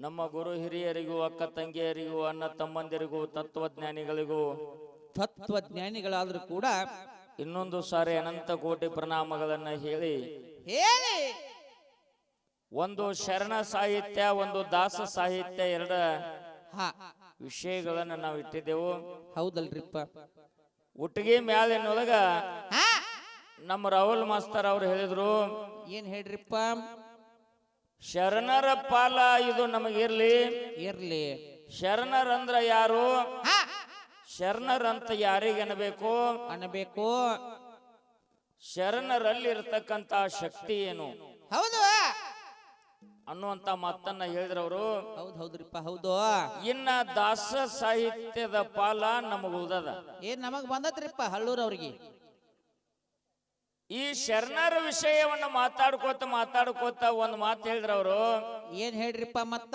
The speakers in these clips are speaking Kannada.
ನಮ್ಮ ಗುರು ಹಿರಿಯರಿಗೂ ಅಕ್ಕ ತಂಗಿಯರಿಗೂ ಅಣ್ಣ ತಮ್ಮಂದಿರಿಗೂ ತತ್ವಜ್ಞಾನಿಗಳಿಗೂ ತತ್ವಜ್ಞಾನಿಗಳಾದ್ರೂ ಕೂಡ ಇನ್ನೊಂದು ಸಾರಿ ಅನಂತ ಕೋಟಿ ಪ್ರಣಾಮಗಳನ್ನ ಹೇಳಿ. ಹೇಳಿ. ಒಂದು ಶರಣ ಸಾಹಿತ್ಯ ಒಂದು ದಾಸ ಸಾಹಿತ್ಯ ಎರಡ ವಿಷಯಗಳನ್ನ ನಾವು ಇಟ್ಟಿದ್ದೆವು. ಹೌದಲ್ರಿಪ್ಪ. ಒಟ್ಟಿಗೆ ಮ್ಯಾಲಿನೊಳಗ ಹಾ. ನಮ್ಮ ರಾಹುಲ್ ಮಾಸ್ತರ್ ಅವ್ರು ಹೇಳಿದ್ರು ಏನ್ ಹೇಳ್ರಿಪ್ಪ? ಶರಣರ ಪಾಲ ಇದು ನಮಗಿರ್ಲಿ ಇರ್ಲಿ. ಶರಣರಂದ್ರ ಯಾರು? ಹಾ. ಶರಣರಂತ ಯಾರಿಗೆ ಅನ್ಬೇಕು? ಅನ್ನಬೇಕು ಶರಣರಲ್ಲಿ ಇರತಕ್ಕಂತ ಶಕ್ತಿ ಏನು? ಹೌದು. ಅನ್ನುವಂತ ಮಾತನ್ನ ಹೇಳಿದ್ರವರು. ಹೌದ್ ಹೌದ್ರಿಪ್ಪ ಹೌದು. ಇನ್ನ ದಾಸ ಸಾಹಿತ್ಯದ ಪಾಲ ನಮಗ ಉಳ್ದದ. ಏನ್ ನಮಗ್ ಬಂದತ್ರಿಪ್ಪ ಹಳ್ಳೂರ್ ಅವ್ರಿಗೆ? ಈ ಶರಣರ ವಿಷಯವನ್ನ ಮಾತಾಡ್ಕೋತ ಮಾತಾಡ್ಕೋತ ಒಂದ್ ಮಾತು ಹೇಳಿದ್ರವರು ಏನ್ ಹೇಳ್ರಿಪ್ಪ ಮತ್ತ?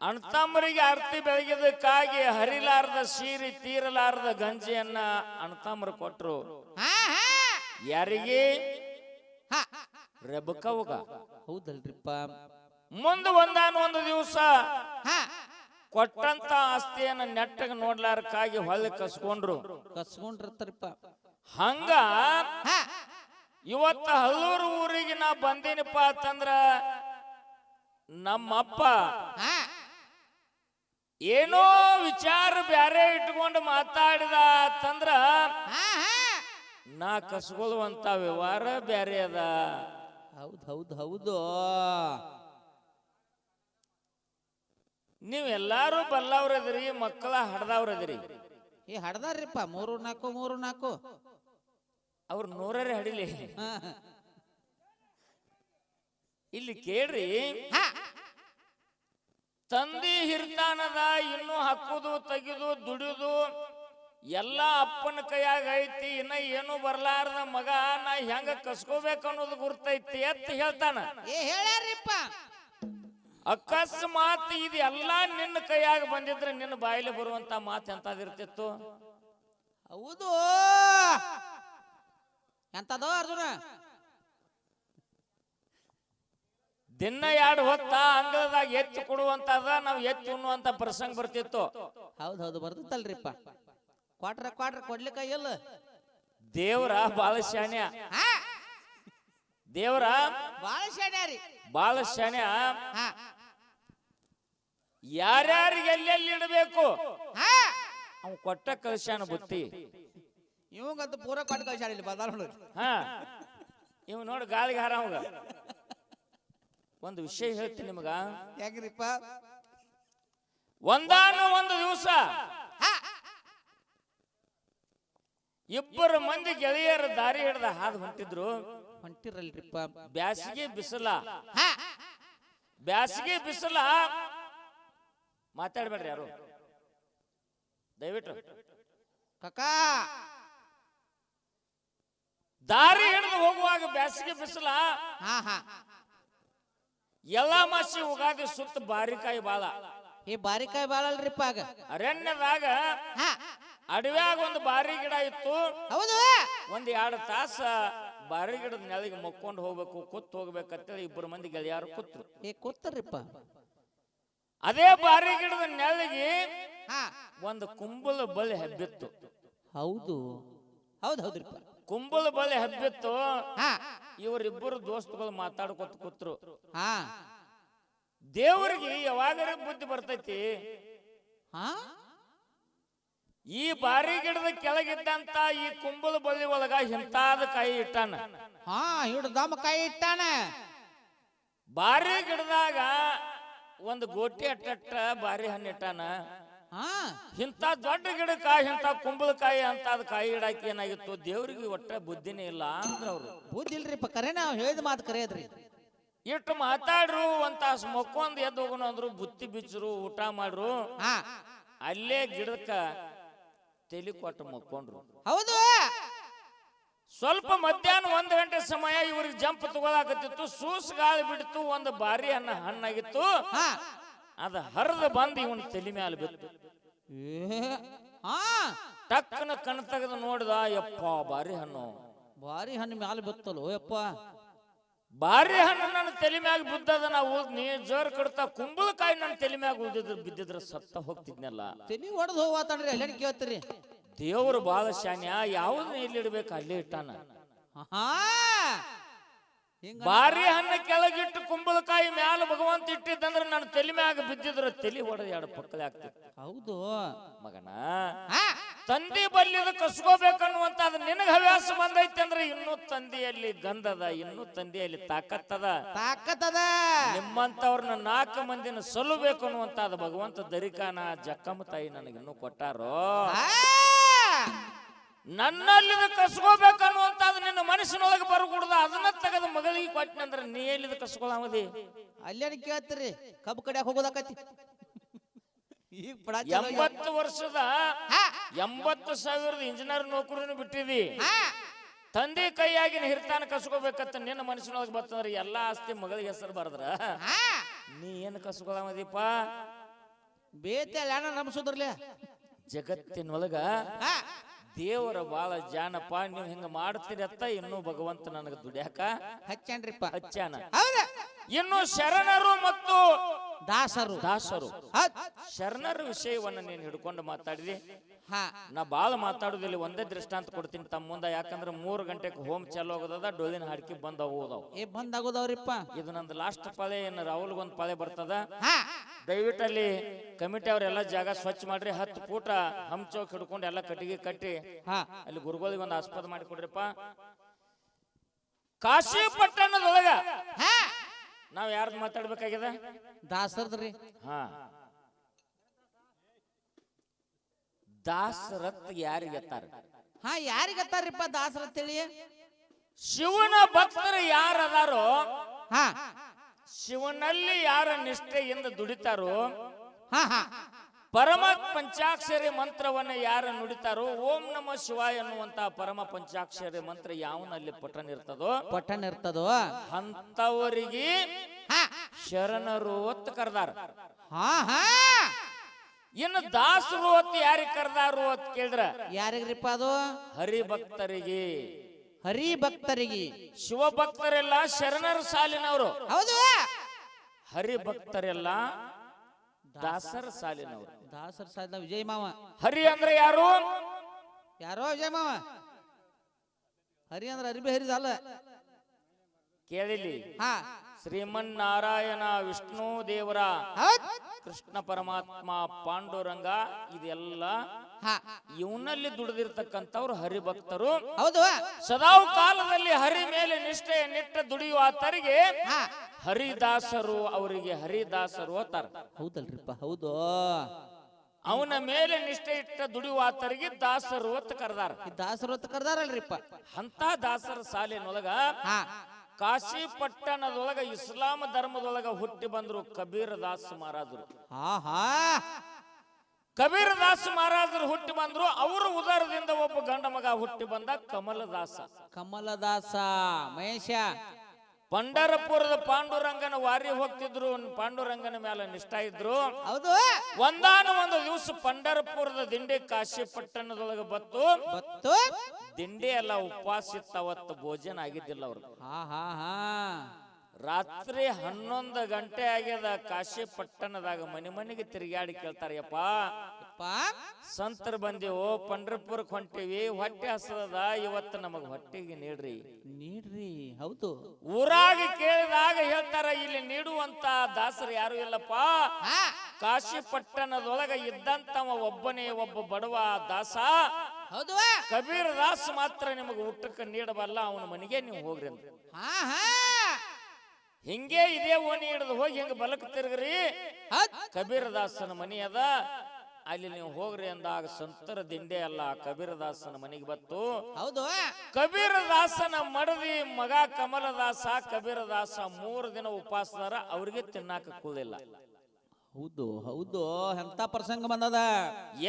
ಅಣ್ತಮ್ಮರಿಗೆ ಅರ್ತಿ ಬೆಳಗಿದಕ್ಕಾಗಿ ಹರಿಲಾರದ ಸೀರಿ ತೀರಲಾರದ ಗಂಜಿಯನ್ನ ಅಣ್ತಮ್ಮರು ಕೊಟ್ರು. ಯಾರಿಗೆ? ರೆಬಕವಗ. ಹೌದಲ್ರಿಪ್ಪ. ಮುಂದ ಒಂದಾನ ಒಂದು ದಿವಸ ಹಾ. ಕೊಟ್ಟಂತ ಆಸ್ತಿಯನ್ನ ನೆಟ್ಟಗೆ ನೋಡ್ಲಾರಕ್ಕಾಗಿ ಹೊಲ ಕಸ್ಕೊಂಡ್ರು. ಕಸ್ಕೊಂಡಿರ್ತಾರಿಪ್ಪ ಹಂಗ ಹಾ. ಇವತ್ತ ಹಲ್ಲೂರು ಊರಿಗೆ ನಾ ಬಂದಿನಪ್ಪ ಅಂತಂದ್ರ ನಮ್ಮಪ್ಪ ಹಾ. ಏನೋ ವಿಚಾರ ಬ್ಯಾರೆ ಇಟ್ಕೊಂಡು ಮಾತಾಡಿದ ಅಂತಂದ್ರ ಹಾ ಹಾ. ನಾ ಕಸ್ಕೊಳ್ಳುವಂತ ವ್ಯವಹಾರ ಬ್ಯಾರೆ ಅದ. ಹೌದ್ ಹೌದ್ ಹೌದು. ನೀವೆಲ್ಲಾರು ಬಲ್ಲವ್ರದ್ರಿ ಮಕ್ಕಳ ಹಡ್ದವ್ರದ್ರಿ. ಈ ಹಡ್ದಾರ್ರಿಪ್ಪ ಮೂರು ನಾಲ್ಕು ಮೂರು ನಾಲ್ಕು. ಅವ್ರ ನೂರರೇ ಹಡಿಲಿ. ಇಲ್ಲಿ ಕೇಳ್ರಿ ತಂದಿ ಹಿರ್ತಾನದ ಇನ್ನು ಹಾಕುದು ತೆಗೆದು ದುಡಿದು ಎಲ್ಲ ಅಪ್ಪನ ಕೈಯಾಗ ಐತಿ ಇನ್ನ ಏನು ಬರ್ಲಾರ್ದ ಮಗ ನಾ ಹೆಂಗ ಕಸ್ಕೋಬೇಕು ಅನ್ನೋದು ಗುರ್ತೈತಿ ಅಂತ ಹೇಳ್ತಾನ. ಅಕಸ್ಮಾತ್ ಇದು ಎಲ್ಲಾ ನಿನ್ನ ಕೈಯಾಗ ಬಂದಿದ್ರೆ ನಿನ್ನ ಬಾಯಲ್ಲಿ ಬರುವಂತ ಮಾತು ಎಂತದಿರ್ತಿತ್ತು ಹೌದು. ಎಂತದೋ ಅರ್ಜುನ? ದಿನ ಎರಡು ಹೊತ್ತ ಅಂಗಳದಾಗ ಎತ್ತು ಕೊಡುವಂತದ ನಾವು ಎತ್ತಿ ಉಣ್ಣುವಂತ ಪ್ರಸಂಗ ಬರ್ತಿತ್ತು. ಹೌದು ಹೌದು ಬರ್ತಿತ್ತಲ್ರಿಪ್ಪ ಕ್ವಾಟ್ರ ಕ್ವಾಟ್ರ ಕೊಡ್ಲಿಕ್ಕ ಇಲ್ಲ. ದೇವ್ರ ಬಾಳ ಶಾನ್ಯ ಹಾ? ದೇವ್ರ ಬಾಳ ರೀ. ಬಾಳ ಶಾನ್ಯ ಯಾರ್ಯಾರಿಗೆ ಎಲ್ಲೆಲ್ಲಿ ಇಡಬೇಕು? ಹಾ. ಅವ್ ಕೊಟ್ಟ ಕಲಶಾನ ಬುತ್ತಿ. ಇವಂಗಂತೂ ಪೂರ ಕೊಟ್ಟು ಕಳ್ಸ್ಯಾರ ಇಲ್ಲಿ ಬದಾರ ನೋಡಿ ಹಾ. ಇವ್ ನೋಡಿ ಗಾಳಿಗೆ ಹಾರ ಅವಾಗ. ಒಂದು ವಿಷಯ ಹೇಳ್ತೀನಿ ನಿಮಗ. ಯಾಕ್ರಿಪ್ಪ? ಒಂದಾನು ಒಂದು ದಿವಸ ಹಾ. ಇಬ್ಬರು ಮಂದಿ ಗೆಳೆಯರ ದಾರಿ ಹಿಡ್ದ ಹಾದು ಹೊಂಟಿದ್ರು. ಹೊಂಟಿರಲ್ರಿಪ್ಪ. ಬ್ಯಾಸಿಗೆ ಬಿಸಿಲ. ಹಾ. ಬ್ಯಾಸಿಗೆ ಬಿಸಿಲ. ಮಾತಾಡ್ಬೇಡ್ರಿ ಯಾರು? ದಯವಿಟ್ಟು. ಕಕ್ಕಾ ದಾರಿ ಹಿಡಿದು ಹೋಗುವಾಗ ಬ್ಯಾಸಿಗೆ ಬಿಸಿಲ? ಹಾ ಹಾ. ಎಲ್ಲಾ ಮಾಸಿ ಉಗಾದಿ ಸುತ್ತ ಬಾರಿಕಾಯಿ ಬಾಳ. ಈ ಬಾರಿಕಾಯಿ ಬಾಳಲ್ರಿಪ್ಪ ಆಗ. ಅರಣ್ಯದಾಗ ಹಾ. ಅಡವ್ಯಾಗ ಒಂದು ಬಾರಿ ಗಿಡ ಇತ್ತು. ಹೌದು. ಒಂದ್ ಎರಡು ತಾಸ ಬಾರಿ ಗಿಡದ ನೆಲಗೆ ಮಕ್ಕೊಂಡು ಹೋಗ್ಬೇಕು ಕೂತ್ ಹೋಗ್ಬೇಕಂತೇಳಿ ಇಬ್ಬರು ಮಂದಿ ಗೆಳೆಯರು ಕೂತ್ರು. ಏ ಕೂತಾರ್ರಿಪ್ಪ. ಅದೇ ಬಾರಿ ಗಿಡದ ನೆಲಗೆ ಹಾ. ಒಂದು ಕುಂಬಲ ಬಲಿ ಹಬ್ಬಿತ್ತು. ಹೌದು. ಹೌದು ಹೌದ್ರಿಪ್ಪ. ಕುಂಬಳ ಬಲೆ ಹಬ್ಬಿತ್ತು. ಹಾ. ಇವರಿಬ್ಬರು ದೋಸ್ತಗಳು ಮಾತಾಡ್ಕೊತ ಕೂತ್ರು. ಹಾ. ದೇವರಿಗೆ ಯಾವಾಗರ ಬುದ್ಧಿ ಬರ್ತೈತಿ? ಹಾ? ಈ ಬಾರಿ ಗಿಡದ ಕೆಳಗಿದ್ದಂತ ಈ ಕುಂಬಳ ಬಳ್ಳಿ ಒಳಗ ಇಂತಾದ ಕಾಯಿ ಇಟ್ಟಾನ. ಹಾ ಹಿಡ್ದು ದಮ್ಮ ಕೈ ಇಟ್ಟಾನ. ಬಾರಿ ಗಿಡದಾಗ ಒಂದು ಗೋಟಿ ಅಟ್ಟ ಬಾರಿ ಹಣ್ಣು ಇಟ್ಟಾನ ಹಾ ಇಂಥ ದೊಡ್ಡ ಗಿಡಕ್ಕ ಇಂಥ ಕುಂಬಳಕಾಯಿ ಅಂತ ಅದ್ ಕಾಯಿ ಇಡಾಕಿ ಏನಾಗಿತ್ತು? ದೇವ್ರಿಗೆ ಒಟ್ಟ ಬುದ್ಧಿನೇ ಇಲ್ಲ ಅಂದ್ರ ಅವ್ರು. ಬುದ್ಧಿ ಇಲ್ರಿಪ್ಪ ಕರೆ ನಾವು ಹೇಳಿದ ಮಾತು ಕರೆ ಅದ್ರಿ ಇಟ್ಟು ಮಾತಾಡ್ರು ಅಂತ ತಾಸು ಮಕ್ಕೊಂದ್ ಎದ್ದು ಹೋಗೋಣ ಅಂದ್ರು ಬುತ್ತಿ ಬಿಚ್ಚರು ಊಟ ಮಾಡ್ರು. ಹಾ. ಅಲ್ಲೇ ಗಿಡಕ್ಕ ತಲಿ ಕೊಟ್ಟು ಮಕ್ಕೊಂಡ್ರು. ಹೌದು. ಸ್ವಲ್ಪ ಮಧ್ಯಾಹ್ನ ಒಂದ್ ಗಂಟೆ ಸಮಯ ಇವ್ರಿಗೆ ಜಂಪ್ ತಗೋದಾಕತ್ತಿತ್ತು ಸೂಸ್ ಗಾಳಿ ಬಿಡ್ತು ಒಂದು ಬಾರಿ ಹಣ್ಣ ಹಣ್ಣಾಗಿತ್ತು. ಹಾ. ಅದ ಹರಿದು ಬಂದು ಇವನ್ ತಲೆ ಮ್ಯಾಲ ಬಿತ್ತು. ಟಕ್ಕನ ಕಣ್ ತೆಗೆದು ನೋಡಿದ ಯಪ್ಪ ಬಾರಿ ಹಣ್ಣು. ಬಾರಿ ಹಣ್ಣು ಮ್ಯಾಲ ಬಿತ್ತಲು ಯಪ್ಪ. ಬಾರಿ ಹಣ್ಣು ನನ್ನ ತಲೆ ಮ್ಯಾಗ ಬಿದ್ದದ ನಾವು ನೀ ಜೋರ್ ಕಡ್ತಾ ಕುಂಬಳಕಾಯಿ ನನ್ನ ತಲೆ ಮ್ಯಾಗ ಉಳಿದಿದ್ರು ಬಿದ್ದಿದ್ರ ಸತ್ತ ಹೋಗ್ತಿದ್ನಲ್ಲ. ತಲೆ ಒಡೆದು ಹೋಗತ್ತನ್ರಿ ಎಲ್ಲೇನ್ ಕೇಳ್ತೀರಿ? ದೇವರು ಬಾಳ ಶಾನ್ಯ ಯಾವ್ದನ್ನ ಇಲ್ಲಿ ಇಡ್ಬೇಕು ಅಲ್ಲೇ ಇಟ್ಟಾನ. ಹಾ ಬಾರಿ ಹಣ್ಣು ಕೆಳಗಿಟ್ಟು ಕುಂಬಳಕಾಯಿ ಮ್ಯಾಲ ಭಗವಂತ ಇಟ್ಟಿದ್ದಂದ್ರೆ ನನ್ನ ತಲೆ ಮ್ಯಾಗ ಬಿದ್ದಿದ್ರ ತಲೆ ಹೊಡೆದ ಎರಡು ಪಕ್ಕಲೆ ಆಗ್ತಿತ್ತು. ಹೌದು. ಮಗನ ತಂದಿ ಬಲ್ಲಿದ ಕಸ್ಕೋಬೇಕನ್ನುವಂತ ಅದು ನಿನಗ ಹವ್ಯಾಸ ಬಂದೈತಿ ಅಂದ್ರೆ ಇನ್ನೂ ತಂದೆಯಲ್ಲಿ ಗಂಧದ ಇನ್ನೂ ತಂದೆಯಲ್ಲಿ ತಾಕತ್ತದ. ತಾಕತ್ತದ. ನಿಮ್ಮಂತವ್ರನ್ನ ನಾಲ್ಕು ಮಂದಿನ ಸಲ್ಲಬೇಕು ಅನ್ನುವಂತ ಅದು ಭಗವಂತ ದರಿಕಾನ ಜಕ್ಕಮ್ಮ ತಾಯಿ ನನಗಿನ್ನೂ ಕೊಟ್ಟಾರೋ! ನನ್ನಲ್ಲಿದ ಕಸ್ಕೋಬೇಕು ಅನ್ನುವಂತ ನಿನ್ನ ಮನಸ್ಸಿನೊಳಗೆ ಬರಕೂಡ್ದ ಅದನ್ನ ತೆಗೆದು ಮಗಳಿಗೆ ಕೊಟ್ಟನಂದ್ರೆ ನೀ ಎಲ್ಲಿದ ಕಸ್ಕೊಳ್ಳಿ ಅಲ್ಲೇನು ಕೇಳ್ತೀರಿ? ಕಬ್ಬು ಕಡೆ ಹೋಗೋದಾಕತಿ. ಈಗ. ಎಂಬತ್ತು ವರ್ಷದ ಎಂಬತ್ತು ಸಾವಿರದ ಇಂಜಿನಿಯರ್ ನೌಕರಿನೂ ಬಿಟ್ಟಿದಿ. ತಂದೆ ಕೈಯಾಗಿನ ಹಿರ್ತಾನ ಕಸ್ಕೋಬೇಕಂತ ನಿನ್ನ ಮನಸ್ಸಿನೊಳಗೆ ಬರ್ತಂದ್ರೆ ಎಲ್ಲಾ ಆಸ್ತಿ ಮಗಳಿಗೆ ಹೆಸರು ಬರದ್ರ. ನೀ ಏನು ಕಸ್ಕೊಳಮದಿಪ್ಪ? ಬೇತೆ ಅಣ್ಣ ಜಗತ್ತಿನೊಳಗ ದೇವರ ಬಾಳ ಜಾನಪ್ಪ ನೀವು ಹಿಂಗ ಮಾಡ್ತೀರತ್ತ ಇನ್ನೂ ಭಗವಂತ ನನಗೆ ದುಡ್ಯಾಕ ಹಚ್ಚನ್ರಿಪ್ಪ. ಹಚ್ಚಾನ ಇನ್ನು ಶರಣರು ಮತ್ತು ದಾಸರು. ದಾಸರು. ಶರಣರ ವಿಷಯವನ್ನ ನೀನ್ ಹಿಡ್ಕೊಂಡು ಮಾತಾಡಿದಿ? ಹಾ. ನಾ ಬಾಳ ಮಾತಾಡುದಿಲ್ಲ ಒಂದೇ ದೃಷ್ಟಾಂತ ಕೊಡ್ತೀನಿ ತಮ್ಮ ಮುಂದೆ ಯಾಕಂದ್ರೆ ಮೂರು ಗಂಟೆಗೆ ಹೋಮ್ ಚಾಲು ಆಗೋದದ ಡೋಲಿನ ಹಾಡ್ಕಿ ಬಂದ ಏ ಬಂದಾಗೋದವ್ರಿಪ್ಪ ಇದು ನಂದು ಲಾಸ್ಟ್ ಪಾಳೆ ಏನು ರಾಹುಲ್ಗೊಂದು ಪಾಳೆ ಬರ್ತದ. ಹಾ ದಯವಿಟ್ಟು ಅಲ್ಲಿ ಕಮಿಟಿ ಅವರೆಲ್ಲ ಜಾಗ ಸ್ವಚ್ಛ ಮಾಡ್ರಿ. ಹತ್ತು ಫೂಟ ಹಂಚೋ ಹಿಡ್ಕೊಂಡು ಎಲ್ಲ ಕಟ್ಟಿಗೆ ಕಟ್ಟಿ ಹಾ. ಅಲ್ಲಿ ಗುರುಗಳಿಗೆ ಒಂದು ಆಸ್ಪದ ಮಾಡಿ ಕೊಡ್ರಿಪ್ಪ. ಕಾಶಿ ಪಟ್ಟಣದೊಳಗ ಹಾ. ನಾವ್ ಯಾರ್ದು ಮಾತಾಡ್ಬೇಕಾಗ್ಯದ ದಾಸರದ್ರಿ. ಹಾ. ದಾಸರತ್ ಯಾರಿಗೆತ್ತಾರ ಹಾ ಯಾರಿಗತ್ತಾರ್ರಿಪ್ಪ ದಾಸರ ತಿಳಿ ಶಿವನ ಭಕ್ತರು ಯಾರದಾರೋ ಹಾ. ಶಿವನಲ್ಲಿ ಯಾರ ನಿಷ್ಠೆಯಿಂದ ದುಡಿತಾರೋ ಹಾ ಹಾ. ಪರಮ ಪಂಚಾಕ್ಷರಿ ಮಂತ್ರವನ್ನ ಯಾರು ನುಡಿತಾರೋ ಓಂ ನಮ ಶಿವ ಎನ್ನುವಂತ ಪರಮ ಪಂಚಾಕ್ಷರಿ ಮಂತ್ರ ಯಾವನಲ್ಲಿ ಪಠಣ ಇರ್ತದೋ ಪಠಣ ಇರ್ತದೋ? ಅಂತವರಿಗೆ ಹಾ. ಶರಣರು ಅಂತ ಕರ್ದಾರ ಇನ್ನು ದಾಸರು ಅಂತ ಯಾರಿಗೆ ಕರ್ದಾರು ಅಂತ ಕೇಳಿದ್ರ? ಯಾರಿಗ್ರಿಪ್ಪ ಅದು? ಹರಿಭಕ್ತರಿಗೆ. ಹರಿ ಭಕ್ತರಿಗೆ ಶಿವಭಕ್ತರೆಲ್ಲ ಶರಣರ ಸಾಲಿನವರು. ಹೌದು. ಹರಿಭಕ್ತರೆಲ್ಲ ದಾಸರ ಸಾಲಿನವರು. ದಾಸರ ಸಾಲಿನ ವಿಜಯ ಮಾವ. ಹರಿ ಅಂದ್ರೆ ಯಾರು? ಯಾರೋ ವಿಜಯ ಮಾವ. ಹರಿ ಅಂದ್ರೆ ಅರಿಬಿ ಹರಿದಲ್ಲ ಕೇಳಿಲಿ. ಹಾ. ಶ್ರೀಮನ್ನಾರಾಯಣ ವಿಷ್ಣು ದೇವರ ಕೃಷ್ಣ ಪರಮಾತ್ಮ ಪಾಂಡುರಂಗ ಇದೆಲ್ಲ ಹಾ ಇವನಲ್ಲಿ ದುಡಿದಿರ್ತಕ್ಕಂಥವ್ರು ಹರಿಭಕ್ತರು. ಹೌದು. ಸದಾವು ಕಾಲದಲ್ಲಿ ಹರಿ ಮೇಲೆ ನಿಷ್ಠೆಯನ್ನಿಟ್ಟ ದುಡಿಯುವ ಆತರಿಗೆ ಹಾ. ಹರಿದಾಸರು ಅವರಿಗೆ ಹರಿದಾಸರು ಅಂತಾರ. ಹೌದಲ್ರಿಪ್ಪ ಹೌದು. ಅವನ ಮೇಲೆ ನಿಷ್ಠೆ ಇಟ್ಟ ದುಡಿಯುವ ಆತರಿಗೆ ದಾಸರು ಅಂತ ಕರೆದಾರ. ಈ ದಾಸರು ಅಂತ ಕರೆದಾರಲ್ರಿಪ್ಪ. ಅಂತ ದಾಸರ ಸಾಲಿನೊಳಗ ಕಾಶಿ ಪಟ್ಟಣದೊಳಗ ಇಸ್ಲಾಂ ಧರ್ಮದೊಳಗ ಹುಟ್ಟಿ ಬಂದ್ರು ಕಬೀರ್ ದಾಸ್ ಮಹಾರಾಜರು. ಹಾ ಹಾ ಕಬೀರ್ ದಾಸ್ ಮಹಾರಾಜರು ಹುಟ್ಟಿ ಬಂದ್ರು. ಅವರ ಉದರದಿಂದ ಒಬ್ಬ ಗಂಡ ಮಗ ಹುಟ್ಟಿ ಬಂದ ಕಮಲದಾಸ ಕಮಲದಾಸ ಮಹೇಶ. ಪಂಡರಪುರದ ಪಾಂಡುರಂಗನ ವಾರಿ ಹೋಗ್ತಿದ್ರು. ಪಾಂಡುರಂಗನ ಮೇಲೆ ನಿಷ್ಠ ಇದ್ರು. ಹೌದು. ಒಂದಾನ ಒಂದು ದಿವಸ ಪಂಡರಪುರದ ದಿಂಡಿ ಕಾಶಿ ಪಟ್ಟಣದೊಳಗೆ ಬತ್ತು. ಬತ್ತು. ದಿಂಡಿ ಎಲ್ಲ ಉಪವಾಸ ಇತ್ತ ಅವತ್ತು ಭೋಜನ ಆಗಿದ್ದಿಲ್ಲ ಅವ್ರು ಹಾ ಹಾ ಹಾ. ರಾತ್ರಿ ಹನ್ನೊಂದು ಗಂಟೆ ಆಗ್ಯದ ಕಾಶಿ ಪಟ್ಟಣದಾಗ ಮನೆ ಮನೆಗೆ ತಿರುಗಾಡಿ ಕೇಳ್ತಾರ ಯಪ್ಪ. ಯಪ್ಪ. ಸಂತರ ಬಂದೆವು ಪಂಡ್ರಪುರಕ್ಕೆ ಹೊಂಟಿವಿ ಹೊಟ್ಟೆ ಹಸದ ಇವತ್ತು ನಮಗ್ ಹೊಟ್ಟೆಗೆ ನೀಡ್ರಿ. ನೀಡ್ರಿ ಹೌದು. ಊರಾಗಿ ಕೇಳಿದಾಗ ಹೇಳ್ತಾರ ಇಲ್ಲಿ ನೀಡುವಂತ ದಾಸರು ಯಾರು ಇಲ್ಲಪ್ಪ. ಕಾಶಿ ಪಟ್ಟಣದೊಳಗ ಇದ್ದಂತವ ಒಬ್ಬನೇ ಒಬ್ಬ ಬಡವ ದಾಸ. ಹೌದು. ಕಬೀರ್ ದಾಸ್ ಮಾತ್ರ ನಿಮಗೆ ಊಟಕ್ಕೆ ನೀಡಬಲ್ಲ ಅವನ ಮನೆಗೆ ನೀವು ಹೋಗ್ರಿ ಅಂತ. ಹಿಂಗೆ ಇದೇ ಓಣಿ ಹಿಡಿದು ಹೋಗಿ ಹಿಂಗ ಬಲಕ್ ತಿರ್ಗ್ರಿ. ಕಬೀರದಾಸನ ಕಬೀರ್ ದಾಸನ ಮನಿ ಅದ. ಅಲ್ಲಿ ನೀವು ಹೋಗ್ರಿ ಅಂದಾಗ ಸಂತರ ದಿಂಡೆ ಅಲ್ಲ ಕಬೀರದಾಸನ ಮನೆಗೆ ಬತ್ತು. ಹೌದು. ಕಬೀರದಾಸನ ಮಡದಿ ಮಗ ಕಮಲದಾಸ ಕಬೀರದಾಸ ಮೂರು ದಿನ ಉಪವಾಸದಾರ ಅವ್ರಿಗೆ ತಿನ್ನಾಕ ಕೂದಿಲ್ಲ. ಹೌದು ಹೌದು. ಎಂತ ಪ್ರಸಂಗ ಬಂದದ?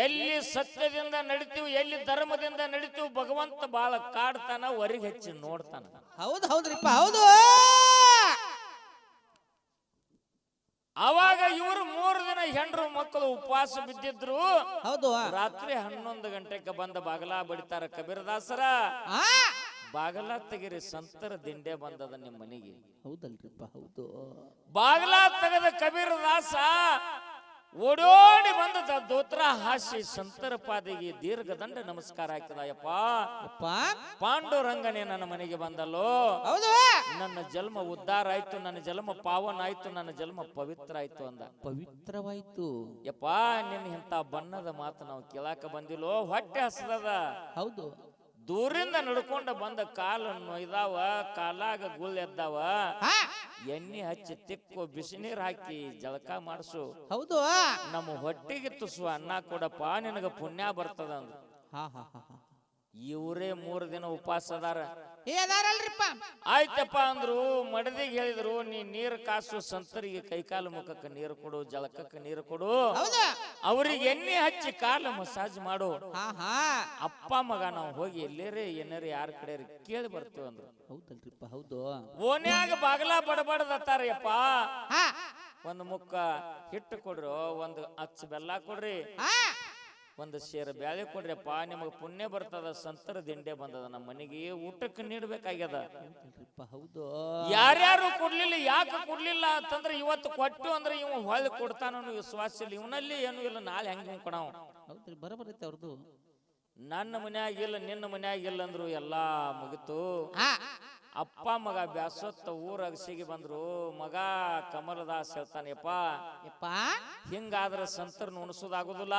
ಎಲ್ಲಿ ಸತ್ಯದಿಂದ ನಡಿತೀವಿ ಎಲ್ಲಿ ಧರ್ಮದಿಂದ ನಡಿತೀವಿ ಭಗವಂತ ಬಾಳ ಕಾಡ್ತಾನ ಹೊರಗೆ ಹೆಚ್ಚಿ ನೋಡ್ತಾನ. ಹೌದು ಹೌದ್ರಿಪ್ಪ ಹೌದು. ಅವಾಗ ಇವರು ಮೂರು ದಿನ ಹೆಂಡ್ರು ಮಕ್ಕಳು ಉಪವಾಸ ಬಿದ್ದಿದ್ರು. ಹೌದು. ರಾತ್ರಿ ಹನ್ನೊಂದು ಗಂಟೆಗೆ ಬಂದ ಬಾಗಲ ಬಡಿತಾರ ಕಬೀರದಾಸರ. ಬಾಗಲ ತೆಗಿರಿ ಸಂತರ ದಿಂಡೆ ಬಂದದ ನಿಮ್ಮ ಮನೆಗೆ ಹೌದಲ್ರಿಪ್ಪ ಹೌದು. ಬಾಗಲ ತೆಗೆದ ಕಬೀರ ದಾಸ ಓಡೋಡಿ ಬಂದ ದೋತ್ರ ಹಾಸಿ ಸಂತರ ಪಾದಿಗೆ ದೀರ್ಘದಂಡ ನಮಸ್ಕಾರ ಹಾಕಿದ. ಯಪ್ಪ ಅಪ್ಪ. ಪಾಂಡುರಂಗನೇ ನನ್ನ ಮನೆಗೆ ಬಂದಲ್ಲೋ? ಹೌದು. ನನ್ನ ಜನ್ಮ ಉದ್ಧಾರ ಆಯ್ತು ನನ್ನ ಜನ್ಮ ಪಾವನ ಆಯ್ತು ನನ್ನ ಜನ್ಮ ಪವಿತ್ರ ಆಯ್ತು ಅಂದ. ಪವಿತ್ರವಾಯ್ತು. ಯಪ್ಪ ನಿನ್ನ ಇಂತ ಬಣ್ಣದ ಮಾತು ನಾವು ಕೇಳಾಕ ಬಂದಿಲ್ಲೋ? ಹೊಟ್ಟೆ ಹಸದದ. ಹೌದು. ದೂರಿಂದ ನಡ್ಕೊಂಡು ಬಂದ ಕಾಲು ನೊಯ್ದಾವ ಕಾಲಾಗ ಗುಲ್ ಎದ್ದಾವ. ಎಣ್ಣೆ ಹಚ್ಚಿ ತಿಕ್ಕು ಬಿಸಿನೀರ್ ಹಾಕಿ ಜಳಕ ಮಾಡಿಸು. ಹೌದು. ನಮ್ಮ ಹೊಟ್ಟೆಗೆ ತುಸು ಅನ್ನ ಕೊಡಪ್ಪ ನಿನಗ ಪುಣ್ಯ ಬರ್ತದ ಅಂದ್ರು ಇವರೇ ಮೂರು ದಿನ ಉಪವಾಸ ಅದಾರ. ಆಯ್ತಪ್ಪ ಅಂದ್ರು ಮಡದಿಗೆ ಹೇಳಿದ್ರು ನೀ ನೀರು ಕಾಸು ಸಂತರಿಗೆ ಕೈಕಾಲು ಮುಖಕ್ಕೆ ನೀರು ಕೊಡು ಜಳಕಕ್ಕೆ ನೀರು ಕೊಡು. ಅವ್ರಿಗೆ ಎಣ್ಣೆ ಹಚ್ಚಿ ಕಾಲು ಮಸಾಜ್ ಮಾಡು. ಹಾ ಹಾ. ಅಪ್ಪ ಮಗ ನಾವು ಹೋಗಿ ಎಲ್ಲೇರೇ ಏನಾರ ಯಾರ ಕಡೆ ಕೇಳಿ ಬರ್ತೀವಿ ಅಂದ್ರು. ಹೌದಲ್ರಿಪ್ಪ ಹೌದು. ಓನ್ಯಾಗ ಬಾಗಲ ಬಡಬಡದತ್ತಾರಯ್ಯಪ್ಪ ಹಾ. ಒಂದು ಮುಕ್ಕ ಹಿಟ್ಟು ಕೊಡ್ರು ಒಂದು ಅಚ್ಚ ಬೆಲ್ಲ ಕೊಡ್ರಿ. ಒಂದು ಸೇರು ಬ್ಯಾಳೆ ಕೊಡ್ರಿಯಪ್ಪ ನಿಮಗೆ ಪುಣ್ಯ ಬರ್ತದ ಸಂತರ ದಿಂಡೆ ಬಂದದ ನಮ್ಮ ಮನೆಗೆ ಊಟಕ್ಕೆ ನೀಡ್ಬೇಕಾಗ್ಯದ. ಹೌದು. ಯಾರ್ಯಾರು ಕೊಡ್ಲಿಲ್ಲ ಯಾಕೆ ಕೊಡ್ಲಿಲ್ಲ ಅಂತಂದ್ರೆ ಇವತ್ತು ಕೊಟ್ಟು ಅಂದ್ರೆ ಇವ ಹೊಳ್ಳಿ ಕೊಡ್ತಾನ ವಿಶ್ವಾಸ ಇಲ್ಲ. ಇವನಲ್ಲಿ ಏನು ಇಲ್ಲ ನಾಳೆ ಹೆಂಗೆ ಕೊಡವ? ಹೌದ್ರಿ ಬರಬರೈತೆ ಅವ್ರದ್ದು ನನ್ನ ಮನ್ಯಾಗ ಇಲ್ಲ ನಿನ್ನ ಮನ್ಯಾಗ ಇಲ್ಲ ಅಂದ್ರು ಎಲ್ಲಾ ಮುಗಿತು. ಅಪ್ಪ ಮಗ ಬ್ಯಾಸತ್ತ ಊರ ಸಿಗಿ ಬಂದ್ರು ಮಗ ಕಮಲದಾಸ್ ಹೇಳ್ತಾನೆಪ್ಪ ಹಿಂಗಾದ್ರೆ ಸಂತರ್ನ ಉಣಸೋದಾಗುದಿಲ್ಲ.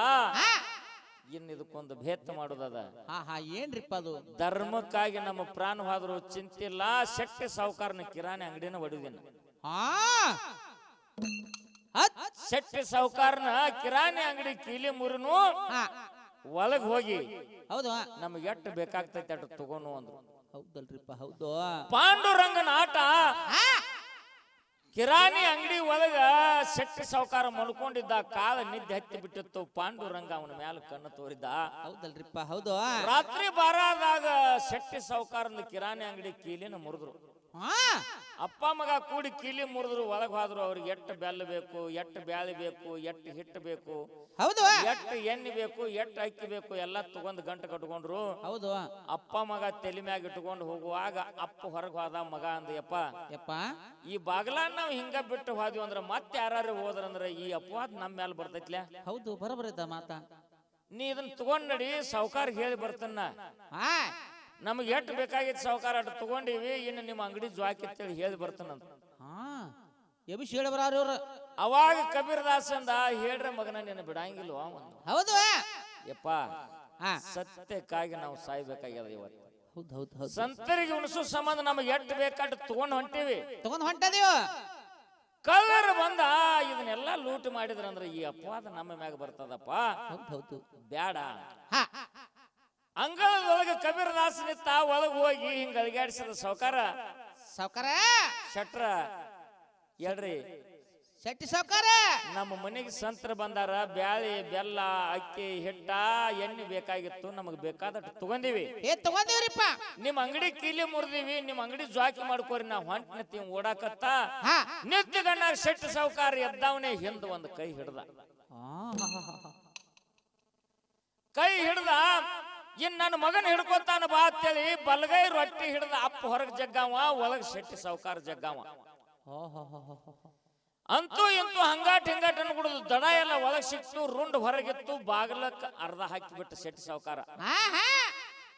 ಇನ್ ಇದಕ್ಕೊಂದು ಭೇದ ಮಾಡೋದದ. ಹಾ ಹಾ ಏನ್ರಿಪ್ಪ ಅದು? ಧರ್ಮಕ್ಕಾಗಿ ನಮ್ಮ ಪ್ರಾಣ ಹೋದ್ರು ಚಿಂತಿಲ್ಲ ಶಕ್ತಿ ಸಾವುಕಾರನ ಕಿರಾಣಿ ಅಂಗಡಿನ ಒಡುವಿನ. ಹಾ. ಹತ್ ಶೆಟ್ಟಿ ಸಾವುಕಾರನ ಕಿರಾಣಿ ಅಂಗಡಿ ಕೀಲಿ ಮುರಿನು ಹಾ. ಒಳಗ್ ಹೋಗಿ ಹೌದು ನಮ್ಗೆ ಎಷ್ಟು ಬೇಕಾಗ್ತೈತೆ ಅಷ್ಟು ತಗೋನು ಅಂದ್ರು. ಹೌದಲ್ರಿಪ್ಪ ಹೌದು. ಪಾಂಡುರಂಗನ ಆಟ ಕಿರಾಣಿ ಅಂಗಡಿ ಒಳಗ ಶೆಟ್ಟಿ ಸಾವುಕಾರ ಮಲ್ಕೊಂಡಿದ್ದ ಕಾಲ ನಿದ್ದೆ ಹತ್ತಿ ಬಿಟ್ಟಿತ್ತು. ಪಾಂಡುರಂಗ ಅವನ ಮ್ಯಾಲ ಕಣ್ಣು ತೋರಿದ್ದ ಹೌದಲ್ರಿಪ್ಪ ಹೌದು. ರಾತ್ರಿ ಬಾರಾದಾಗ ಶೆಟ್ಟಿ ಸಾವುಕಾರನ ಕಿರಾಣಿ ಅಂಗಡಿ ಕೀಲಿನ ಮುರಿದ್ರು. ಅಪ್ಪ ಮಗ ಕೂಡಿ ಕೀಲಿ ಮುರಿದ್ರು ಒಳಗ್ ಹೋದ್ರು ಅವ್ರಿಗೆ ಎಷ್ಟು ಬೆಲ್ಲ ಬೇಕು ಎಷ್ಟು ಬ್ಯಾಳಿ ಬೇಕು ಎಷ್ಟು ಹಿಟ್ಟು ಬೇಕು ಹೌದು. ಎಷ್ಟು ಎಣ್ಣೆ ಬೇಕು ಎಷ್ಟು ಅಕ್ಕಿ ಬೇಕು ಎಲ್ಲ ತಗೊಂಡ್ ಗಂಟು ಕಟ್ಕೊಂಡ್ರು. ಹೌದು. ಅಪ್ಪ ಮಗ ತಲೆ ಮ್ಯಾಗ ಇಟ್ಕೊಂಡು ಹೋಗುವಾಗ ಅಪ್ಪ ಹೊರಗೆ ಹೋದ ಮಗ ಅಂದಯಪ್ಪ ಯಪ್ಪ ಈ ಬಾಗಲ ನಾವು ಹಿಂಗ ಬಿಟ್ಟು ಹೋದ್ವಿ ಅಂದ್ರೆ ಮತ್ತೆ ಯಾರು ಹೋದ್ರಂದ್ರೆ ಈ ಅಪವಾದ ನಮ್ಮ ಮೇಲೆ ಬರ್ತೈತ್ಲ? ಹೌದು ಬರಬರೈತ ಮಾತಾ. ನೀ ಇದನ್ನ ತಗೊಂಡ್ ನಡಿ ಸಾವುಕಾರ ಹೇಳಿ ಬರ್ತನ್ನ ನಮಗೆ ಎಷ್ಟು ಬೇಕಾಗಿತ್ತು ಸಾವುಕಾರ ಅಷ್ಟು ತಗೊಂಡಿವಿ ಇನ್ನು ನಿಮ್ಮ ಅಂಗಡಿ ಜ್ವಾಕಿ ಅಂತೇಳಿ ಹೇಳಿ ಬರ್ತಾನಂತ. ಹಾ ಹೇಳಿ ಬರಾರು ಇವ್ರು. ಅವಾಗ ಕಬೀರ್ ದಾಸ್ ಅಂದ ಹೇಳ್ರೆ ಮಗನ ನಿನ್ನ ಬಿಡಂಗಿಲ್ವ ಒಂದು. ಹೌದು. ಯಪ್ಪ ಹಾ. ಸತ್ಯಕ್ಕಾಗಿ ನಾವು ಸಾಯ್ಬೇಕಾಗ್ಯದ ಇವತ್ತು. ಹೌದು ಹೌದು ಹೌದು. ಸಂತರಿಗೆ ಉಣಸು ಸಂಬಂಧ ನಮಗೆ ಎಷ್ಟು ಬೇಕಾಟ್ ತಗೊಂಡ್ ಹೊಂಟೀವಿ. ತಗೊಂಡ್ ಹೊಂಟದೀವು. ಕಲ್ಲರ್ ಬಂದ ಇದನ್ನೆಲ್ಲ ಲೂಟ್ ಮಾಡಿದ್ರಂದ್ರೆ ಈ ಅಪವಾದ ನಮ್ಮ ಮ್ಯಾಗ ಬರ್ತದಪ್ಪ. ಹೌದು ಹೌದು. ಬ್ಯಾಡ. ಹಾ. ಅಂಗಳದೊಳಗೆ ಕಬೀರ್ ದಾಸ್ ಒಳಗೆ ಹೋಗಿ ಹಿಂಗ ಅಲ್ಗಾಡಿಸಿದ ಸೌಕಾರ ಸಾವ್ಕಾರ? ಶಟ್ರ. ಹೇಳ್ರಿ. ಶೆಟ್ಟಿ ಸಾವ್ಕಾರ? ನಮ್ಮ ಮನೆಗೆ ಸಂತ್ರ ಬಂದಾರ ಬ್ಯಾಳಿ ಬೆಲ್ಲ ಅಕ್ಕಿ ಹಿಟ್ಟ ಎಣ್ಣೆ ಬೇಕಾಗಿತ್ತು ನಮಗ್ ಬೇಕಾದಷ್ಟು ತಗೊಂಡಿವಿ. ಏ ತಗೊಂಡಿವ್ರಿಪ್ಪ. ನಿಮ್ ಅಂಗಡಿ ಕೀಲಿ ಮುರಿದಿವಿ ನಿಮ್ ಅಂಗಡಿ ಜಾಕಿ ಮಾಡ್ಕೋರಿ ನಾವು ಹೊಂಟ್ ನಿಂತೀವಿ ಓಡಾಕತ್ತ. ಹಾ. ನಿತ್ಯ ಗಣ್ಣ ಶೆಟ್ಟಿ ಸೌಕಾರ ಎದ್ದವನೇ ಹಿಂದ ಒಂದು ಕೈ ಹಿಡ್ದ. ಕೈ ಹಿಡ್ದ ಇನ್ ನನ್ನ ಮಗನ ಹಿಡ್ಕೊತಾನ ಬಾ ಅಂತೇಳಿ ಬಲಗೈ ರೊಟ್ಟಿ ಹಿಡ್ದ ಅಪ್ಪ ಹೊರಗ್ ಜಗ್ಗಾವ ಒಳಗ್ ಶೆಟ್ಟಿ ಸಾವುಕಾರ ಜಗ್ಗಾವ. ಅಂತೂ ಇಂತೂ ಹಂಗಾಟ್ ಹಿಂಗಾಟ್ ಅನ್ಬಿಡುದು ದಡ ಎಲ್ಲ ಒಳಗ್ ಸಿಕ್ತು ರುಂಡ್ ಹೊರಗಿತ್ತು ಬಾಗ್ಲಕ್ ಅರ್ಧ ಹಾಕಿಬಿಟ್ಟು ಶೆಟ್ಟಿ ಸಾವುಕಾರ.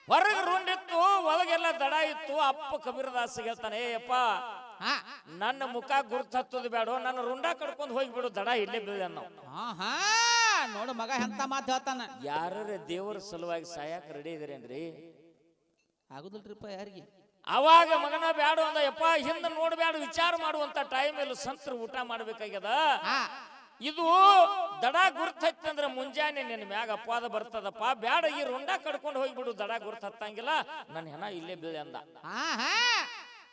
ಹೊರಗೆ ರುಂಡಿತ್ತು ಒಳಗೆಲ್ಲ ದಡ ಇತ್ತು ಅಪ್ಪ ಕಬೀರದಾಸ್ ಹೇಳ್ತಾನೆ ಏಯಪ್ಪ ನನ್ನ ಮುಖ ಗುರ್ತು ಹತ್ತದ ಬೇಡ ನನ್ನ ರುಂಡ ಕಡ್ಕೊಂಡು ಹೋಗ್ಬಿಡು ದಡ ಇಲ್ಲೇ ಬೀಳ ನಾವು. ನೋಡು ಮಗ ಎಂತ ಮಾತು ಹೇಳ್ತಾನ. ಯಾರ ದೇವರ ಸಲುವಾಗಿ ಸಾಯಕ್ ರೆಡಿ ಇದೀರೇನ್ರಿ ಆಗುದಿಲ್ರಿಪ್ಪ ಯಾರಿಗೆ? ಅವಾಗ ಮಗನ ಬ್ಯಾಡು ಅಂದ ಯಪ್ಪ ಹಿಂದ ನೋಡ್ಬ್ಯಾಡ ವಿಚಾರ ಮಾಡುವಂತ ಟೈಮ್ ಇಲ್ಲ ಸಂತ್ರ ಊಟ ಮಾಡ್ಬೇಕಾಗ್ಯದ? ಇದು ದಡ ಗುರ್ತೈತಂದ್ರ ಮುಂಜಾನೆ ನಿನ್ನ ಮ್ಯಾಗ ಅಪವಾದ ಬರ್ತದಪ್ಪ. ಬ್ಯಾಡ ಈ ರುಂಡ ಕಡ್ಕೊಂಡು ಹೋಗ್ಬಿಡು ದಡ ಗುರ್ತ ಹತ್ತಂಗಿಲ್ಲ. ನನ್ನ ಹೆಣ ಇಲ್ಲೇ ಬೀಳ ಅಂದ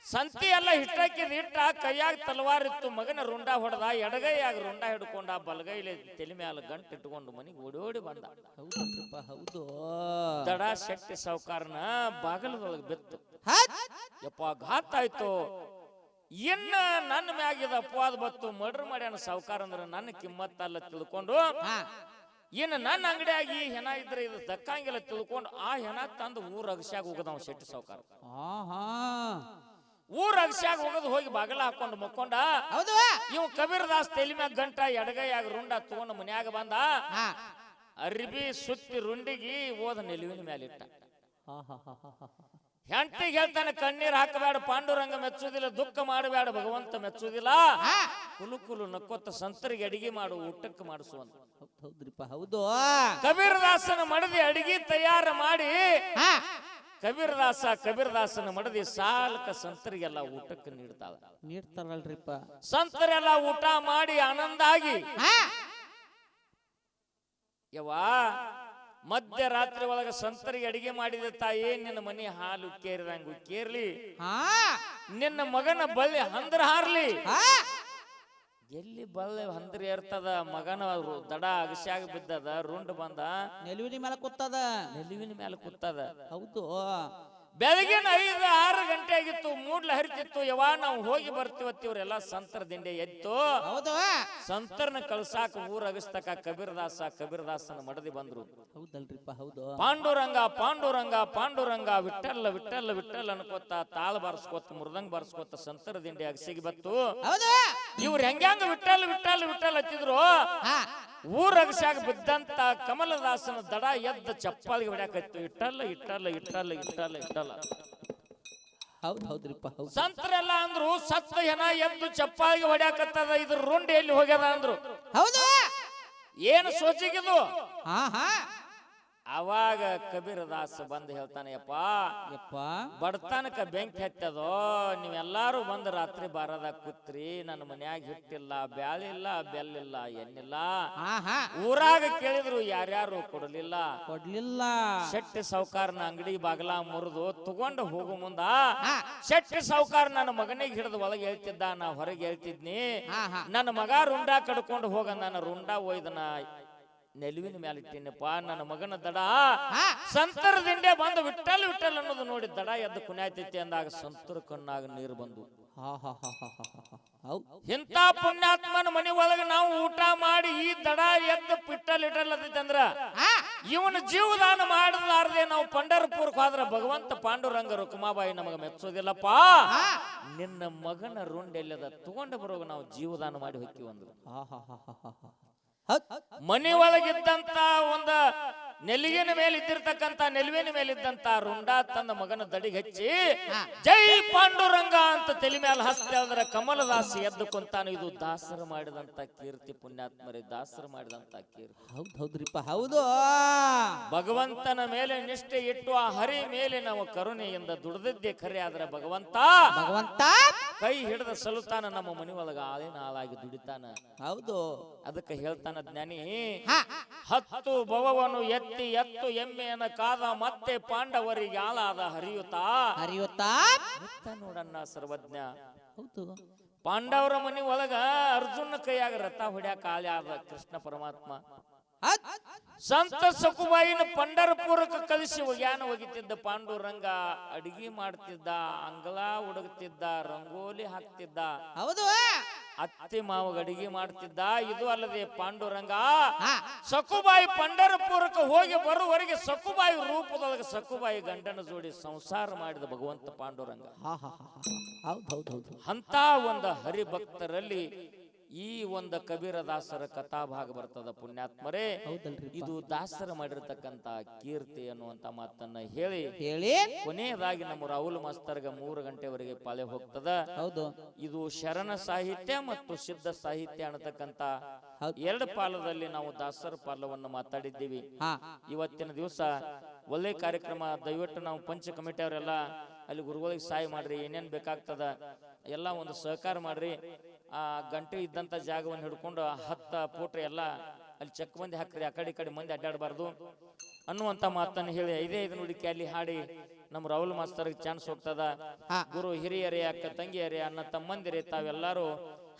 ಸಂತಿ ಎಲ್ಲ ಹಿಟ್ಟಾಕಿದ ಹಿಟ್ಟ ಕೈಯಾಗ ತಲವಾರ್ ಇತ್ತು ಮಗನ ರುಂಡ ಹೊಡೆದ ಎಡಗೈಯಾಗ ರುಂಡ ಹಿಡ್ಕೊಂಡ ಬಲಗೈಲಿ ತಲೆ ಮ್ಯಾಲ ಗಂಟು ಇಟ್ಕೊಂಡು ಮನಿಗೆ ಓಡೋಡಿ ಬಂದ. ಹೌದಲ್ರಿಪ್ಪ ಹೌದು. ದಡ ಶಕ್ತಿ ಸಾವುಕಾರನ ಬಾಗಲದೊಳಗೆ ಬಿತ್ತು. ಯಪ್ಪ ಘಾತ ಆಯ್ತು. ಇನ್ನ ನನ್ನ ಮ್ಯಾಗಿದ ಅಪವಾದ ಬತ್ತು ಮರ್ಡರ್ ಮಾಡ್ಯಾನ ಸಾವುಕಾರ ಅಂದ್ರೆ ನನ್ನ ಕಿಮ್ಮತ್ತಲ್ಲ ತಿಳ್ಕೊಂಡು ಇನ್ನು ನನ್ನ ಅಂಗಡಿಯಾಗಿ ಹೆಣ ಇದ್ರೆ ಇದು ದಕ್ಕಂಗಿಲ್ಲ ತಿಳ್ಕೊಂಡು ಆ ಹೆಣ ತಂದು ಊರ ಅಗಸ್ಯಾಗ ಹೋಗದ ಶೆಟ್ಟಿ ಸಾವುಕಾರ. ಊರ ಅಗಸ್ಯಾಗ ಹೋಗದ್ ಹೋಗಿ ಬಗಲ ಹಾಕೊಂಡು ಮಕ್ಕೊಂಡ ಹೌದು. ಇವ್ ಕಬೀರ್ ದಾಸ್ ತೆಲಿ ಮ್ಯಾಗ ಗಂಟ ಎಡಗೈಯಾಗ ರುಂಡ ತಗೊಂಡು ಮನ್ಯಾಗ ಬಂದ ಅರ್ಬಿ ಸುತ್ತಿ ರುಂಡಿಗಿ ಓದ ನಿಲುವಿನ ಮ್ಯಾಲಿಟ್ಟ ಇಟ್ಟ. ಹೆಂಟಿಗೆ ಹೇಳ್ತಾನೆ ಕಣ್ಣೀರ್ ಹಾಕಬೇಡ ಪಾಂಡುರಂಗ ಮೆಚ್ಚುದಿಲ್ಲ ದುಃಖ ಮಾಡಬೇಡ ಭಗವಂತ ಮೆಚ್ಚುವುದಿಲ್ಲ ಹಾ. ಕುಲು ಕುಲು ನಕ್ಕೊತ್ತ ಸಂತರಿಗೆ ಅಡಿಗೆ ಮಾಡು ಊಟಕ್ಕೆ ಮಾಡಿಸುವಂತ ಹೌದ್ ಹೌದ್ರಿಪ್ಪ ಹೌದು. ಕಬೀರದಾಸನ ಮಡದಿ ಅಡಿಗೆ ತಯಾರು ಮಾಡಿ ಕಬೀರದಾಸ ಕಬೀರದಾಸನ ಮಡದಿ ಸಾಲಕ ಸಂತರಿಗೆಲ್ಲ ಊಟಕ್ಕೆ ನೀಡ್ತಾವ ನೀಡ್ತಾರಲ್ರಿಪ್ಪ ಸಂತರೆಲ್ಲ ಊಟ ಮಾಡಿ ಆನಂದ ಆಗಿ ಹಾ. ಯವ್ವಾ ಮಧ್ಯರಾತ್ರಿ ಒಳಗ ಸಂತರಿಗೆ ಅಡಿಗೆ ಮಾಡಿದ ತಾಯಿ ನಿನ್ನ ಮನೆ ಹಾಲು ಕೇರಿದಂಗ ಕೇರ್ಲಿ. ಹಾ. ನಿನ್ನ ಮಗನ ಬಳ್ಳಿ ಹಂದ್ರ ಹಾರ್ಲಿ. ಎಲ್ಲಿ ಬಲ್ಲೆ ಹಂದ್ರಿ ಇರ್ತದ? ಮಗನ ರು- ದಡ ಅಗಸ್ಯಾಗ ಬಿದ್ದದ ರುಂಡ್ ಬಂದ. ನೆಲುವಿನ ಮೇಲೆ ಕೂತದ? ನೆಲುವಿನ ಮೇಲೆ ಕೂತದ. ಹೌದು. ಬೆಳಗಿನ ಐದು ಆರು ಗಂಟೆ ಆಗಿತ್ತು ಮೂಡ್ಲ ಹರಿತಿತ್ತು ಯಾವಾಗ ನಾವು ಹೋಗಿ ಬರ್ತೀವತ್ತಿ ಇವರೆಲ್ಲ ಸಂತರ ದಿಂಡೆ ಎದ್ದು. ಹೌದು. ಸಂತರ್ನ ಕಳ್ಸಾಕ ಊರ ಅಗಸ್ತಕ ಕಬೀರದಾಸ ಕಬೀರದಾಸನ ಮಡದಿ ಬಂದ್ರು. ಹೌದಲ್ರಿಪ್ಪ ಹೌದು. ಪಾಂಡುರಂಗ ಪಾಂಡುರಂಗ ಪಾಂಡುರಂಗ ವಿಠಲ್ಲ ವಿಠಲ್ಲ ವಿಠಲ್ ಅನ್ಕೋತ ತಾಳ ಬಾರಿಸ್ಕೋತ ಮೃದಂಗ್ ಬಾರಿಸ್ಕೋತ ಸಂತರ ದಿಂಡೆ ಅಗಸಿಗೆ ಬತ್ತು. ಹೌದು. ಇವ್ರು ಹೆಂಗ್ಯಾಂಗ ವಿಠಲ್ ವಿಠಲ್ ವಿಠಲ್ ಹತ್ತಿದ್ರು ಹಾ. ಊರ ಅಗಸ್ಯಾಗ ಬಿದ್ದಂತ ಕಮಲದಾಸನ ದಡ ಎದ್ದ ಚಪ್ಪಾಳಿಗೆ ಹೊಡ್ಯಾಕತ್ತು ಇಟ್ಟಲ್ಲ ಇಟ್ಟಲ್ಲ ಇಟ್ಟಲ್ಲ ಇಟ್ಟಲ್ಲ ಇಟ್ಟಲ್ಲ ಹೌದ್ ಹೌದ್ರಿಪ್ಪ ಹೌದು. ಸಂತರೆಲ್ಲ ಅಂದ್ರು ಸತ್ತ ಜನ ಎದ್ದು ಚಪ್ಪಾಳಿಗೆ ಹೊಡ್ಯಾಕತ್ತದ. ಇದ್ರ ರುಂಡ್ ಎಲ್ಲಿ ಹೋಗ್ಯದ ಅಂದ್ರು. ಹೌದು. ಏನು ಸೋಚಿಗಿದು ಹಾ ಹಾ ಅವಾಗ ಕಬೀರದಾಸ್ ಬಂದು ಹೇಳ್ತಾನೆ ಯಪ್ಪ ಯಪ್ಪ. ಬಡತನಕ ಬೆಂಕಿ ಹತ್ತದೋ ನೀವೆಲ್ಲಾರು ಬಂದು ರಾತ್ರಿ ಬಾರದ ಕುತ್ರಿ ನನ್ನ ಮನ್ಯಾಗ ಹಿಟ್ಟಿಲ್ಲ ಬ್ಯಾಳಿಲ್ಲ ಬೆಲ್ಲಿಲ್ಲ ಎನ್ನಿಲ್ಲ ಊರಾಗ ಕೇಳಿದ್ರು ಯಾರ್ಯಾರು ಕೊಡಲಿಲ್ಲ. ಕೊಡ್ಲಿಲ್ಲ. ಶೆಟ್ಟಿ ಸಾವುಕಾರನ ಅಂಗಡಿ ಬಾಗಲ ಮುರಿದು ತಗೊಂಡು ಹೋಗು ಮುಂದ ಶೆಟ್ಟಿ ಸಾವುಕಾರ ನನ್ನ ಮಗನಿಗೆ ಹಿಡಿದು ಒಳಗೆ ಹೇಳ್ತಿದ್ದ ನಾ ಹೊರಗೆ ಹೇಳ್ತಿದ್ನಿ. ನನ್ನ ಮಗ ರುಂಡ ಕಡ್ಕೊಂಡು ಹೋಗ ನನ್ನ ರುಂಡ ಒಯ್ದನ ನೆಲುವಿನ ಮೇಲೆ ಇಟ್ಟಿನಪ್ಪ ನನ್ನ ಮಗನ ದಡ ಸಂತರದಿಂದ ಸಂತರ ದಿಂಡೆ ಬಂದು ವಿಠಲ್ ವಿಠಲ್ ಅನ್ನೋದು ನೋಡಿ ದಡ ಎದ್ದು ಕುಣ್ಯಾತೈತಿ ಅಂದಾಗ ಸಂತರ ಕಣ್ಣಾಗ ನೀರು ಬಂದು ಇಂಥ ಪುಣ್ಯಾತ್ಮನ ಮನೆ ಒಳಗೆ ನಾವು ಊಟ ಮಾಡಿ ಈ ದಡ ಎದ್ದು ಪಿಟ್ಟಲ್ ಇಟ್ಟಲ್ ಅಂದ್ರ ಇವನ ಜೀವದಾನ ಮಾಡಲಾರದೆ ನಾವು ಪಂಡರಪುರಕ್ಕೆ ಹೋದ್ರ ಭಗವಂತ ಪಾಂಡುರಂಗ ರುಕ್ಮಾಬಾಯಿ ನಮಗ ಮೆಚ್ಚೋದಿಲ್ಲಪ್ಪ ನಿನ್ನ ಮಗನ ರುಂಡೆಲ್ಲದ ತಗೊಂಡು ಬರೋಗ ನಾವು ಜೀವದಾನ ಮಾಡಿ ಹೋಗ್ತೀವಿ ಅಂದ್ರು ಮನೆ ಒಳಗಿದ್ದಂತ ಒಂದ ನೆಲುವಿನ ಮೇಲೆ ಇದ್ದಿರ್ತಕ್ಕಂತ ನೆಲುವಿನ ಮೇಲೆ ಇದ್ದಂತ ರುಂಡ ತನ್ನ ಮಗನ ದಡಿಗೆ ಹಚ್ಚಿ ಜೈ ಪಾಂಡುರಂಗ ಅಂತ ತಲೆ ಮೇಲೆ ಹಸ್ತೆ ಅಂದ್ರೆ ಕಮಲದಾಸ ಎದ್ದು ಕುಂತಾನು ಇದು ದಾಸರು ಮಾಡಿದಂತ ಕೀರ್ತಿ ಪುಣ್ಯಾತ್ಮರಿ ದಾಸರು ಮಾಡಿದಂತ ಕೀರ್ತಿ. ಹೌದು ಹೌದ್ರಿಪ್ಪ ಹೌದು. ಭಗವಂತನ ಮೇಲೆ ನಿಷ್ಠೆ ಇಟ್ಟು ಆ ಹರಿ ಮೇಲೆ ನಾವು ಕರುಣೆಯಿಂದ ದುಡ್ದಿದ್ದೆ ಖರೆ ಆದ್ರೆ ಭಗವಂತ ಭಗವಂತ ಕೈ ಹಿಡಿದ ಸಲುತಾನ ನಮ್ಮ ಮನೆ ಒಳಗ ಆಳಿನ ಆಳಾಗಿ ದುಡಿತಾನ. ಹೌದು. ಅದಕ್ಕೆ ಹೇಳ್ತಾನ ಜ್ಞಾನಿ ಹತ್ತು ಭವವನ್ನು ಎತ್ತಿ ಎತ್ತು ಎಮ್ಮೆಯನ್ನ ಕಾದ ಮತ್ತೆ ಪಾಂಡವರಿಗೆ ಆಳಾದ ಹರಿಯುತ್ತಾ? ಹರಿಯುತ್ತಾ? ನೋಡಣ್ಣ ಸರ್ವಜ್ಞ. ಹೌದು. ಪಾಂಡವರ ಮನೆ ಒಳಗ ಅರ್ಜುನ ಕೈಯಾಗ ರಥ ಹೊಡ್ಯಾಕ ಆದ ಕೃಷ್ಣ ಪರಮಾತ್ಮ. ಸಂತ ಸಕುಬಾಯಿನ ಪಂಡರಪುರಕ್ಕೆ ಕಲಿಸಿ ಒಗ್ಯಾನ ಒಗಿತಿದ್ದ ಪಾಂಡುರಂಗ ಅಡಿಗೆ ಮಾಡ್ತಿದ್ದ ಅಂಗಲ ಹುಡುಗತಿದ್ದ ರಂಗೋಲಿ ಹಾಕ್ತಿದ್ದ. ಹೌದು. ಅತ್ತಿ ಮಾವಗ ಅಡಿಗೆ ಮಾಡ್ತಿದ್ದ ಇದು ಅಲ್ಲದೆ ಪಾಂಡುರಂಗ. ಸಕುಬಾಯಿ ಪಂಡರಪುರಕ್ಕೆ ಹೋಗಿ ಬರುವವರೆಗೆ ಸಕುಬಾಯಿ ರೂಪದೊಳಗೆ ಸಕುಬಾಯಿ ಗಂಡನ ಜೋಡಿ ಸಂಸಾರ ಮಾಡಿದ ಭಗವಂತ ಪಾಂಡುರಂಗ. ಅಂತ ಒಂದು ಹರಿಭಕ್ತರಲ್ಲಿ ಈ ಒಂದು ಕಬೀರ ದಾಸರ ಕಥಾಭಾಗ ಬರ್ತದ ಪುಣ್ಯಾತ್ಮರೇ ಇದು ದಾಸರ ಮಾಡಿರ್ತಕ್ಕಂತ ಕೀರ್ತಿ ಅನ್ನುವಂತ ಮಾತನ್ನ ಹೇಳಿ ಹೇಳಿ. ಕೊನೆಯದಾಗಿ ನಮ್ಮ ರಾಹುಲ್ ಮಾಸ್ತರ್ಗ ಮೂರು ಗಂಟೆವರೆಗೆ ಪಾಲೆ ಹೋಗ್ತದ. ಹೌದು. ಇದು ಶರಣ ಸಾಹಿತ್ಯ ಮತ್ತು ಸಿದ್ಧ ಸಾಹಿತ್ಯ ಅನ್ನತಕ್ಕಂತ. ಎರಡು ಪಾಲದಲ್ಲಿ ನಾವು ದಾಸರ ಪಾಲವನ್ನು ಮಾತಾಡಿದ್ದೀವಿ. ಇವತ್ತಿನ ದಿವಸ ಒಳ್ಳೆ ಕಾರ್ಯಕ್ರಮ ದಯವಿಟ್ಟು ನಾವು ಪಂಚ ಕಮಿಟಿ ಅವರೆಲ್ಲ ಅಲ್ಲಿ ಗುರುಗಳಿಗೆ ಸಹಾಯ ಮಾಡ್ರಿ ಏನೇನ್ ಬೇಕಾಗ್ತದ ಎಲ್ಲ ಒಂದು ಸಹಕಾರ ಮಾಡ್ರಿ. ಆ ಗಂಟೆ ಇದ್ದಂತ ಜಾಗವನ್ನು ಹಿಡ್ಕೊಂಡು ಹತ್ತ ಪೋಟ್ರಿ ಎಲ್ಲ ಅಲ್ಲಿ ಚೆಕ್ ಮಂದಿ ಹಾಕ್ರಿ ಆ ಕಡೆ ಈ ಕಡೆ ಮಂದಿ ಅಡ್ಡಾಡಬಾರ್ದು ಅನ್ನುವಂತ ಮಾತನ್ನು ಹೇಳಿ ಐದೇ ಐದು ನುಡಿಕೆ ಅಲ್ಲಿ ಹಾಡಿ ನಮ್ಮ ರಾಹುಲ್ ಮಾಸ್ತರ್ಗೆ ಚಾನ್ಸ್ ಹೋಗ್ತದ. ಗುರು ಹಿರಿಯರೇ ಅಕ್ಕ ತಂಗಿಯರೇ ಅನ್ನ ತಮ್ಮಂದಿರೇ ತಾವೆಲ್ಲರೂ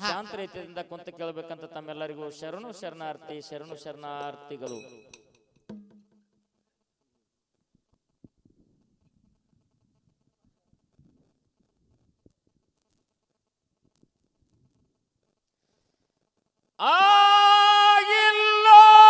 ಶಾಂತ ರೀತಿಯಿಂದ ಕುಂತ ಕೇಳಬೇಕಂತ ತಮ್ಮೆಲ್ಲರಿಗೂ ಶರಣು ಶರಣಾರ್ಥಿ ಶರಣು ಶರಣಾರ್ಥಿಗಳು.